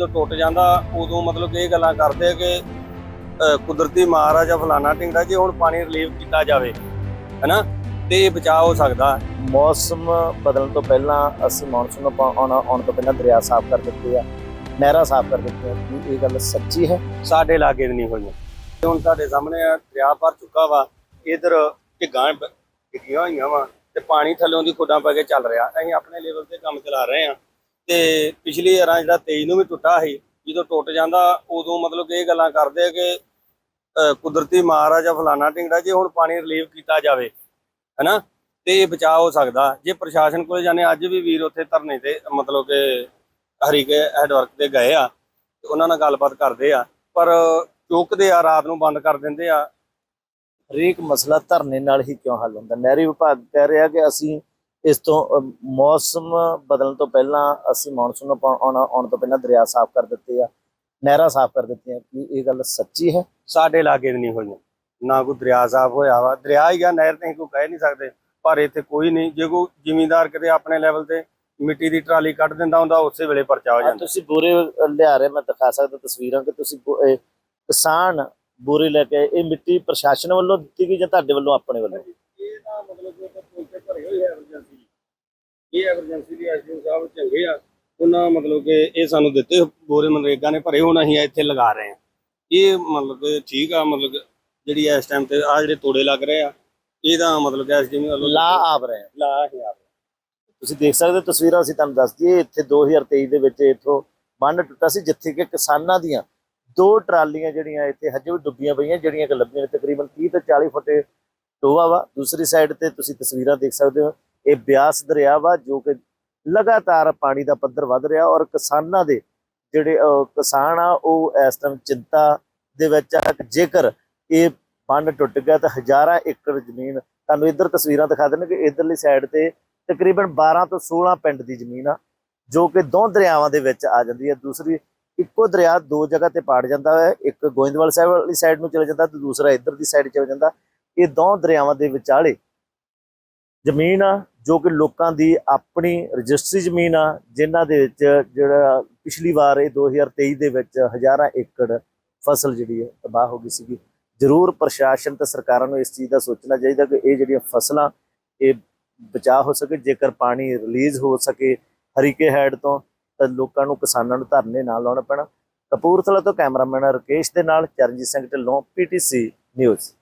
ਜਦੋਂ ਟੁੱਟ ਜਾਂਦਾ ਉਦੋਂ ਮਤਲਬ ਕਿ ਇਹ ਗੱਲਾਂ ਕਰਦੇ ਆ ਕਿ ਕੁਦਰਤੀ ਮਾਰ ਆ ਜਾਂ ਫਲਾਣਾ ਢਿੰਗੜਾ ਜੇ ਹੁਣ ਪਾਣੀ ਰਿਲੀਵ ਕੀਤਾ ਜਾਵੇ ਹੈਨਾ? ਤੇ ਇਹ ਬਚਾਅ ਹੋ ਸਕਦਾ। ਮੌਸਮ ਬਦਲਣ ਤੋਂ ਪਹਿਲਾਂ ਅਸੀਂ ਮੌਨਸੂਨ ਆਉਣ ਆਉਣ ਤੋਂ ਪਹਿਲਾਂ ਦਰਿਆ ਸਾਫ਼ ਕਰ ਦਿੱਤੇ ਆ ਨਹਿਰਾਂ ਸਾਫ਼ ਕਰ ਦਿੱਤੀਆਂ ਕੀ ਇਹ ਗੱਲ ਸੱਚੀ ਹੈ? ਸਾਡੇ ਲਾਗੇ ਨਹੀਂ ਹੋਈਆਂ। ਤੇ ਹੁਣ ਤੁਹਾਡੇ ਸਾਹਮਣੇ ਆ ਦਰਿਆ ਭਰ ਚੁੱਕਾ ਵਾ ਇਧਰ ਢਿੱਗਾਂ ਡਿੱਗੀਆਂ ਹੋਈਆਂ ਵਾ ਤੇ ਪਾਣੀ ਥੱਲੋਂ ਦੀ ਖੁੱਡਾਂ ਪੈ ਕੇ ਚੱਲ ਰਿਹਾ। ਅਸੀਂ ਆਪਣੇ ਲੈਵਲ ਤੇ ਕੰਮ ਚਲਾ ਰਹੇ ਆ ਤੇ ਪਿਛਲੀ ਵਾਰਾਂ ਜਿਹੜਾ 23 ਨੂੰ ਵੀ ਟੁੱਟਾ ਸੀ, ਜਦੋਂ ਟੁੱਟ ਜਾਂਦਾ, ਉਦੋਂ ਮਤਲਬ ਕਿ ਇਹ ਗੱਲਾਂ ਕਰਦੇ ਆ ਕਿ ਕੁਦਰਤੀ ਮਾਰ ਆ ਜਾਂ ਫਲਾਣਾ ਢਿੰਗੜਾ ਜੇ ਹੁਣ ਪਾਣੀ ਰਿਲੀਵ ਕੀਤਾ ਜਾਵੇ, ਹੈਨਾ? ਤੇ ਇਹ ਬਚਾਅ ਹੋ ਸਕਦਾ। ਜੇ ਪ੍ਰਸ਼ਾਸਨ ਕੋਲ ਜਾਣੇ ਅੱਜ ਵੀ ਵੀਰ ਉੱਥੇ ਧਰਨੇ ਤੇ, ਮਤਲਬ ਕਿ ਹਰੀਕੇ ਹੈਡਵਰਕ ਤੇ ਗਏ ਆ, ਤੇ ਉਹਨਾਂ ਨਾਲ ਗੱਲਬਾਤ ਕਰਦੇ ਆ, ਪਰ ਚੁੱਕਦੇ ਆ, ਰਾਤ ਨੂੰ ਬੰਦ ਕਰ ਦਿੰਦੇ ਆ। ਹਰੇਕ ਮਸਲਾ ਧਰਨੇ ਨਾਲ ਹੀ ਕਿਉਂ ਹੱਲ ਹੁੰਦਾ? ਨਹਿਰੀ ਵਿਭਾਗ ਕਹਿ ਰਿਹਾ ਕਿ ਅਸੀਂ ਇਸ ਤੋਂ ਮੌਸਮ ਬਦਲਣ ਤੋਂ ਪਹਿਲਾਂ ਅਸੀਂ ਮੌਨਸੂਨ ਨੂੰ ਆਉਣ ਆਉਣ ਤੋਂ ਪਹਿਲਾਂ ਦਰਿਆ ਸਾਫ਼ ਕਰ ਦਿੱਤੇ ਆ ਨਹਿਰਾਂ ਸਾਫ਼ ਕਰ ਦਿੱਤੀਆਂ ਕੀ ਇਹ ਗੱਲ ਸੱਚੀ ਹੈ? ਸਾਡੇ ਲਾਗੇ ਨਹੀਂ ਹੋਈਆਂ। ਨਾ ਕੋਈ ਦਰਿਆ ਸਾਫ਼ ਹੋਇਆ ਵਾ ਦਰਿਆ ਹੀ ਆ ਨਹਿਰ ਤੇ ਕੋਈ ਕਹਿ ਨਹੀਂ ਸਕਦੇ ਪਰ ਇੱਥੇ ਕੋਈ ਨਹੀਂ ਜੇ ਕੋਈ ਜ਼ਿਮੀਂਦਾਰ ਕਿਤੇ ਆਪਣੇ ਲੈਵਲ ਤੇ ਮਿੱਟੀ ਦੀ ਟਰਾਲੀ ਕੱਢ ਦਿੰਦਾ ਹੁੰਦਾ ਉਸੇ ਵੇਲੇ ਪਰਚਾ ਹੋ ਜਾਂਦਾ। ਤੁਸੀਂ ਬੋਰੇ ਲਿਆ ਰਹੇ ਮੈਂ ਦਿਖਾ ਸਕਦਾ ਤਸਵੀਰਾਂ ਕਿ ਤੁਸੀਂ ਕਿਸਾਨ ਬੋਰੇ ਲੈ ਕੇ। ਇਹ ਮਿੱਟੀ ਪ੍ਰਸ਼ਾਸਨ ਵੱਲੋਂ ਦਿੱਤੀ ਗਈ ਜਾਂ ਤੁਹਾਡੇ ਵੱਲੋਂ ਆਪਣੇ ਵੱਲੋਂ? ਇਹ ਤਾਂ ਮਤਲਬ ਕਿ ਉਹ ਪੁਲ ਤੇ ਭਰੇ ਹੋਏ ਆ ਐਮਰਜੈਂਸੀ ਇਹ ਐਮਰਜੈਂਸੀ ਦੀ ਐਸਡੀਓ ਸਾਹਿਬ ਚੰਗੇ ਆ। ਉਹਨਾਂ ਮਤਲਬ ਕਿ ਇਹ ਸਾਨੂੰ ਦਿੱਤੇ ਬੋਰੇ ਮਨਰੇਗਾ ਨੇ ਭਰੇ ਹੁਣ ਅਸੀਂ ਇੱਥੇ ਲਗਾ ਰਹੇ ਆ ਇਹ ਮਤਲਬ ਕਿ ਠੀਕ ਆ ਮਤਲਬ ਜਿਹੜੀ ਇਸ ਟਾਈਮ ਤੇ ਆ ਜਿਹੜੇ ਤੋੜੇ ਲੱਗ ਰਹੇ ਆ ਇਹਦਾ ਮਤਲਬ ਕਿ ਐਸਡੀਓ ਵੱਲੋਂ ਲਾ ਆਪ ਰਹੇ ਆ। ਲਾ ਹੀ ਆ। ਤੁਸੀਂ ਦੇਖ ਸਕਦੇ ਹੋ ਤਸਵੀਰਾਂ ਅਸੀਂ ਤੁਹਾਨੂੰ ਦੱਸ ਦਈਏ ਇੱਥੇ 2023 ਦੇ ਵਿੱਚ ਇੱਥੋਂ ਬੰਨ ਟੁੱਟਾ ਸੀ ਜਿੱਥੇ ਕਿ ਕਿਸਾਨਾਂ ਦੀਆਂ ਦੋ ਟਰਾਲੀਆਂ ਜਿਹੜੀਆਂ ਇੱਥੇ ਹਜੇ ਵੀ ਡੁੱਬੀਆਂ ਪਈਆਂ ਜਿਹੜੀਆਂ ਕਿ ਲੱਭੀਆਂ ਨੇ ਤਕਰੀਬਨ 30 ਤੋਂ 40 ਫੁੱਟ ਟੋਆ ਵਾ। ਦੂਸਰੀ ਸਾਈਡ ਤੇ ਤੁਸੀਂ ਤਸਵੀਰਾਂ ਦੇਖ ਸਕਦੇ ਹੋ ਇਹ ਬਿਆਸ ਦਰਿਆ ਵਾ ਜੋ ਕਿ ਲਗਾਤਾਰ ਪਾਣੀ ਦਾ ਪੱਧਰ ਵੱਧ ਰਿਹਾ ਔਰ ਕਿਸਾਨਾਂ ਦੇ ਜਿਹੜੇ ਕਿਸਾਨ ਆ, ਉਹ ਇਸ ਟਾਈਮ ਚਿੰਤਾ ਦੇ ਵਿੱਚ ਆ ਕਿ ਜੇਕਰ ਇਹ ਬੰਨ ਟੁੱਟ ਗਿਆ ਤਾਂ ਹਜ਼ਾਰਾਂ ਏਕੜ ਜ਼ਮੀਨ, ਤੁਹਾਨੂੰ ਇੱਧਰ ਤਸਵੀਰਾਂ ਦਿਖਾ ਦੇਣਗੇ ਇਧਰਲੀ ਸਾਈਡ ਤੇ ਤਕਰੀਬਨ 12 ਤੋਂ 16 ਪਿੰਡ ਦੀ ਜ਼ਮੀਨ ਆ, ਜੋ ਕਿ ਦੋ ਦਰਿਆਵਾਂ ਦੇ ਵਿੱਚ ਆ ਜਾਂਦੀ ਹੈ। ਦੂਸਰੀ, ਇੱਕੋ ਦਰਿਆ ਦੋ ਜਗ੍ਹਾ ਤੇ ਪਾੜ ਜਾਂਦਾ ਹੈ ਇੱਕ ਗੋਇੰਦਵਾਲ ਸਾਹਿਬ ਵਾਲੀ ਸਾਈਡ ਨੂੰ ਚਲੇ ਜਾਂਦਾ ਤੇ ਦੂਸਰਾ ਇੱਧਰ ਦੀ ਸਾਈਡ ਚਲੇ ਜਾਂਦਾ। ਇਹ ਦੋ ਦਰਿਆਵਾਂ ਦੇ ਵਿਚਾਲੇ ਜ਼ਮੀਨ ਆ ਜੋ ਕਿ ਲੋਕਾਂ ਦੀ ਆਪਣੀ ਰਜਿਸਟਰੀ ਜ਼ਮੀਨ ਆ, ਜਿਨ੍ਹਾਂ ਦੇ ਵਿੱਚ ਜਿਹੜਾ ਪਿਛਲੀ ਵਾਰ ਇਹ 2023 ਦੇ ਵਿੱਚ ਹਜ਼ਾਰਾਂ ਏਕੜ ਫਸਲ ਜਿਹੜੀ ਹੈ, ਤਬਾਹ ਹੋ ਗਈ ਸੀਗੀ। ਜ਼ਰੂਰ ਪ੍ਰਸ਼ਾਸਨ ਤੇ ਸਰਕਾਰਾਂ ਨੂੰ ਇਸ ਚੀਜ਼ ਦਾ ਸੋਚਣਾ ਚਾਹੀਦਾ ਕਿ ਇਹ ਜਿਹੜੀਆਂ ਫਸਲਾਂ, ਇਹ ਬਚਾਅ ਹੋ ਸਕੇ, ਜੇਕਰ ਪਾਣੀ ਰਿਲੀਜ਼ ਹੋ ਸਕੇ ਹਰੀਕੇ ਹੈਡ ਤੋਂ, ਤਾਂ ਲੋਕਾਂ ਨੂੰ ਕਿਸਾਨਾਂ ਨੂੰ ਧਰਨੇ ਨਾ ਲਾਉਣਾ ਪੈਣਾ। ਕਪੂਰਥਲਾ ਤੋਂ ਕੈਮਰਾਮੈਨ ਰਕੇਸ਼ ਦੇ ਨਾਲ ਚਰਨਜੀਤ ਸਿੰਘ ਢਿੱਲੋਂ ਪੀਟੀਸੀ ਨਿਊਜ਼।